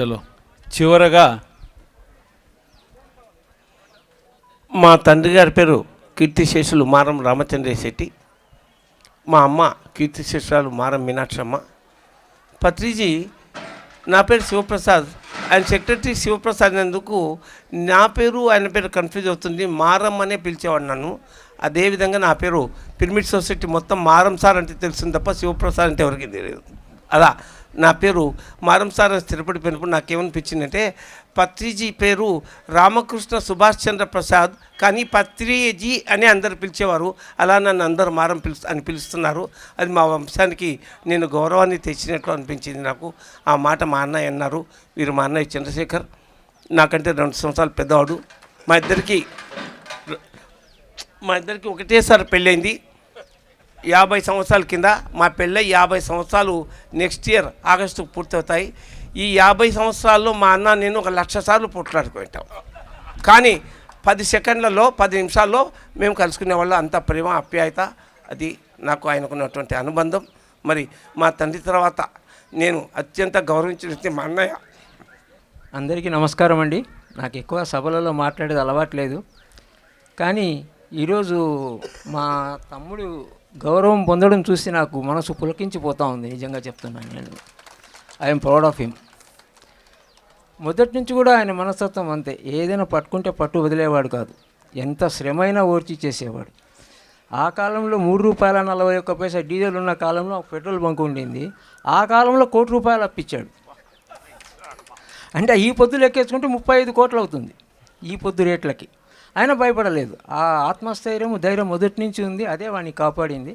చలో. చివరగా మా తండ్రి గారి పేరు కీర్తిశేషులు మారం రామచంద్ర శెట్టి. మా అమ్మ కీర్తిశేషురాలు మారం మీనాక్షమ్మ. పత్రిజీ నా పేరు శివప్రసాద్. ఆయన సెక్రటరీ శివప్రసాద్ ఎందుకు నా పేరు ఆయన పేరు కన్ఫ్యూజ్ అవుతుంది. మారం అనే పిలిచేవాడు నన్ను. అదేవిధంగా నా పేరు పిరమిడ్ సొసైటీ మొత్తం మారం సార్ అంటే తెలిసింది తప్ప శివప్రసాద్ అంటే ఎవరికి తెలియదు. అలా. నా పేరు మారంసార స్థిరపడి పెనుపు నాకేమనిపించిందంటే పత్రిజీ పేరు రామకృష్ణ సుభాష్ చంద్ర ప్రసాద్ కానీ పత్రిజీ అని అందరు పిలిచేవారు. అలా నన్ను అందరు మారం పిలు అని పిలుస్తున్నారు. అది మా వంశానికి నేను గౌరవాన్ని తెచ్చినట్లు అనిపించింది నాకు. ఆ మాట మా అన్నయ్య అన్నారు. వీరు మా అన్నయ్య చంద్రశేఖర్. నాకంటే రెండు సంవత్సరాలు పెద్దవాడు. మా ఇద్దరికి మా ఇద్దరికి ఒకటేసారి పెళ్ళైంది. యాభై సంవత్సరాల కింద మా పెళ్ళై యాభై సంవత్సరాలు నెక్స్ట్ ఇయర్ ఆగస్టు పూర్తవుతాయి. ఈ యాభై సంవత్సరాల్లో మా అన్న నేను ఒక లక్ష సార్లు పోట్లాడుకుంటాం. కానీ పది సెకండ్లలో పది నిమిషాల్లో మేము కలుసుకునే వాళ్ళు అంత ప్రేమ ఆప్యాయత అది నాకు ఆయనకున్నటువంటి అనుబంధం. మరి మా తండ్రి తర్వాత నేను అత్యంత గౌరవించిన మా అన్నయ్య. అందరికీ నమస్కారం అండి. నాకు ఎక్కువ సభలలో మాట్లాడేది అలవాట్లేదు కానీ ఈరోజు మా తమ్ముడు గౌరవం పొందడం చూసి నాకు మనసు పులకించిపోతూ ఉంది నిజంగా చెప్తున్నాను నేను. ఐఎమ్ ప్రౌడ్ ఆఫ్ హిమ్ మొదటి నుంచి కూడా ఆయన మనస్తత్వం అంతే. ఏదైనా పట్టుకుంటే పట్టు వదిలేవాడు కాదు. ఎంత శ్రమైనా ఓర్చి చేసేవాడు. ఆ కాలంలో మూడు రూపాయల నలభై ఒక్క పైసా డీజిల్ ఉన్న కాలంలో ఒక పెట్రోల్ బంక్ ఉండింది. ఆ కాలంలో కోటి రూపాయలు అప్పించాడు అంటే ఈ పొద్దు లెక్కేసుకుంటే ముప్పై ఐదు కోట్లు అవుతుంది. ఈ పొద్దు రేట్లకి. ఆయన భయపడలేదు. ఆ ఆత్మస్థైర్యం ధైర్యం మొదటి నుంచి ఉంది. అదే వాడిని కాపాడింది.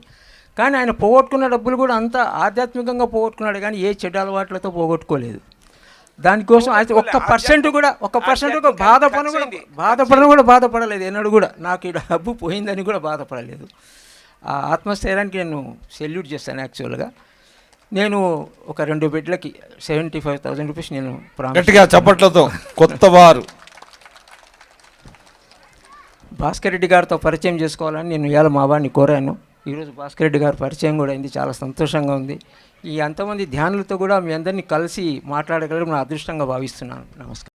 కానీ ఆయన పోగొట్టుకున్న డబ్బులు కూడా అంత ఆధ్యాత్మికంగా పోగొట్టుకున్నాడు కానీ ఏ చెడ్డ అలవాట్లతో పోగొట్టుకోలేదు. దానికోసం అయితే ఒక్క పర్సెంట్ కూడా ఒక్క పర్సెంట్ కూడా బాధపడ కూడా బాధపడను కూడా బాధపడలేదు. ఎన్నడూ కూడా నాకు ఈ డబ్బు పోయిందని కూడా బాధపడలేదు. ఆ ఆత్మస్థైర్యానికి నేను సెల్యూట్ చేస్తాను యాక్చువల్గా. నేను ఒక రెండు బిడ్లకి సెవెంటీ ఫైవ్ థౌసండ్ రూపీస్ నేను ప్రామిస్ గట్టిగా చప్పట్లతో కొత్త వారు. భాస్కర్ రెడ్డి గారితో పరిచయం చేసుకోవాలని నేను ఇవాళ మా వాడిని కోరాను. ఈరోజు భాస్కర్ రెడ్డి గారి పరిచయం కూడా అయింది చాలా సంతోషంగా ఉంది. ఈ అంతమంది ధ్యానులతో కూడా మీ అందరినీ కలిసి మాట్లాడగలడం నా అదృష్టంగా భావిస్తున్నాను. నమస్కారం.